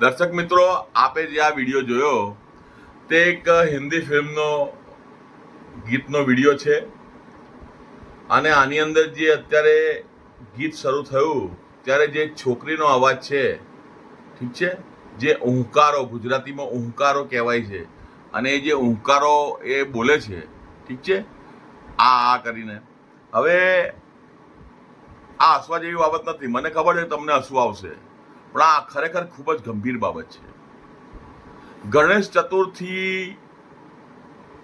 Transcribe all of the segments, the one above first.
દર્શક મિત્રો, આપે જે આ વીડિયો જોયો, તે એક હિન્દી ફિલ્મનો ગીતનો વીડિયો છે. અને આની અંદર જે અત્યારે ગીત શરૂ થયું, ત્યારે જે છોકરીનો અવાજ છે, ઠીક છે? જે ઉંકારો ગુજરાતીમાં ઓંકારો કહેવાય છે. અને એ જે ઉંકારો એ બોલે છે, ઠીક છે? આ આ કરીને. હવે, આ હસવા જેવી બાબત નથી. મને ખબર છે તમને હસવું આવશે. પણ આ ખરેખર ખૂબ જ ગંભીર બાબત છે. ગણેશ ચતુર્થી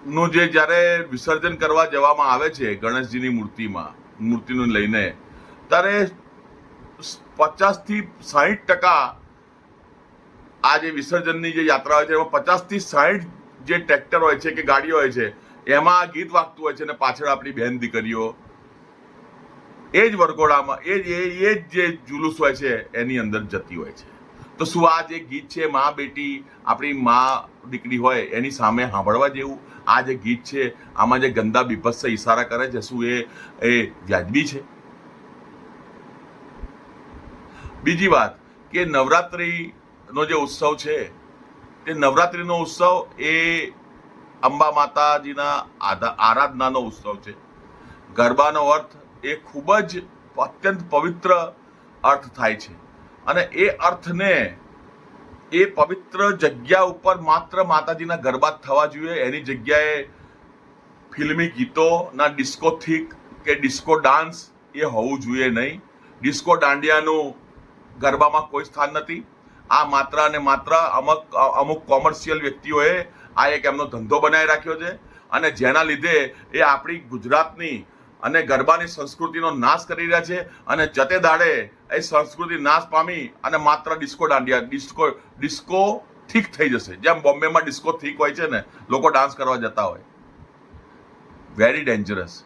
નું જે જ્યારે વિસર્જન કરવા જવામાં આવે છે ગણેશજીની મૂર્તિમાં, મૂર્તિનું લઈને, ત્યારે પચાસથી સાહીઠ ટકા આ જે વિસર્જનની જે યાત્રા હોય છે, એમાં પચાસથી સાહીઠ જે ટ્રેક્ટર હોય છે કે ગાડીઓ હોય છે, એમાં આ ગીત વાગતું હોય છે અને પાછળ આપણી બહેન દીકરીઓ એ જ વરઘોડામાં એ જ એ જ જે જુલુસ હોય છે, એની અંદર જતી હોય છે. તો શું આ જે ગીત છે, મા બેટી, આપણી મા દીકરી હોય, એની સામે સાંભળવા જેવું આ જે ગીત છે, આમાં જે ગંદા બીભત્સ ઈશારા કરે છે, શું એ એ વ્યાજબી છે? બીજી વાત, કે નવરાત્રિનો જે ઉત્સવ છે, તે નવરાત્રિનો ઉત્સવ એ અંબા માતાજીના આરાધનાનો ઉત્સવ છે. ગરબાનો અર્થ એ ખૂબ જ અત્યંત પવિત્ર અર્થ થાય છે. અને એ અર્થને એ પવિત્ર જગ્યા ઉપર માત્ર માતાજીના ગરબા થવા જોઈએ. એની જગ્યાએ ફિલ્મી ગીતોના ડિસ્કો થીક કે ડિસ્કો ડાન્સ એ હોવું જોઈએ નહીં. ડિસ્કો દાંડિયાનું ગરબામાં કોઈ સ્થાન નથી. આ માત્ર અને માત્ર અમુક અમુક કોમર્શિયલ વ્યક્તિઓએ આ એક એમનો ધંધો બનાવી રાખ્યો છે. અને જેના લીધે એ આપણી ગુજરાતની અને ગરબાની સંસ્કૃતિનો નાશ કરી રહ્યા છે અને જતે દાડે એ સંસ્કૃતિ નાશ પામી અને માત્ર ડિસ્કો દાંડિયા, ડિસ્કો ડિસ્કો ઠીક થઈ જશે. જેમ બોમ્બેમાં ડિસ્કો થીક હોય છે ને, લોકો ડાન્સ કરવા જતા હોય. વેરી ડેન્જરસ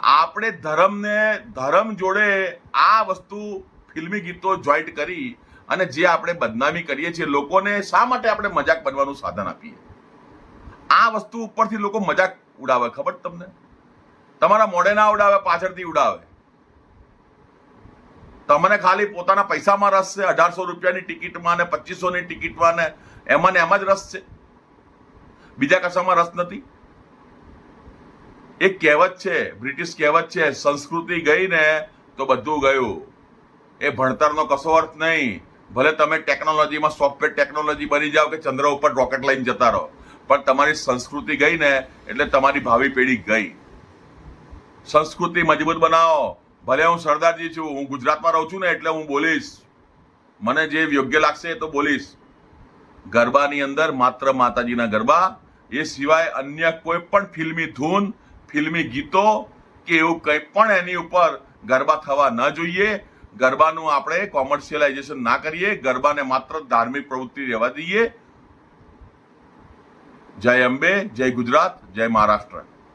આપણે ધર્મને, ધર્મ જોડે આ વસ્તુ ફિલ્મી ગીતો જોઈન્ટ કરી અને જે આપણે બદનામી કરીએ છીએ, લોકોને શા માટે આપણે મજાક બનવાનું સાધન આપીએ? આ વસ્તુ ઉપરથી લોકો મજાક ઉડાવે, ખબર તમને? તમારા મોઢે ના ઉડાવે, પાછળથી ઉડાવે. તમને ખાલી પોતાના પૈસામાં રસ છે, અઢારસો રૂપિયાની ટિકિટમાં ને પચીસોની ટિકિટમાં ને, એમાં ને એમાં જ રસ છે. બીજા કશામાં રસ નથી. એક કહેવત છે, બ્રિટિશ કહેવત છે, સંસ્કૃતિ ગઈ ને તો બધું ગયું. એ ભણતરનો કશો અર્થ નહીં. ભલે તમે ટેકનોલોજીમાં સોફ્ટવેર ટેકનોલોજી બની જાઓ કે ચંદ્ર ઉપર રોકેટ લઈને જતા રહો. પણ તમારી સંસ્કૃતિ ગઈ ને, એટલે તમારી ભાવિ પેઢી ગઈ. સંસ્કૃતિ મજબૂત બનાવો. ભલે હું સરદારજી છું, હું ગુજરાતમાં રહું છું ને એટલે હું બોલીશ. મને જે યોગ્ય લાગશે એ તો બોલીશ. ગરબાની અંદર માત્ર માતાજીના ગરબા, એ સિવાય અન્ય કોઈ પણ ફિલ્મી ધૂન, ફિલ્મી ગીતો કે એવું કંઈ પણ એની ઉપર ગરબા થવા ન જોઈએ. ગરબાનું આપણે કોમર્શિયલાઇઝેશન ના કરીએ, ગરબાને માત્ર ધાર્મિક પ્રવૃત્તિ રહેવા દઈએ. જય અંબે, જય ગુજરાત, જય મહારાષ્ટ્ર.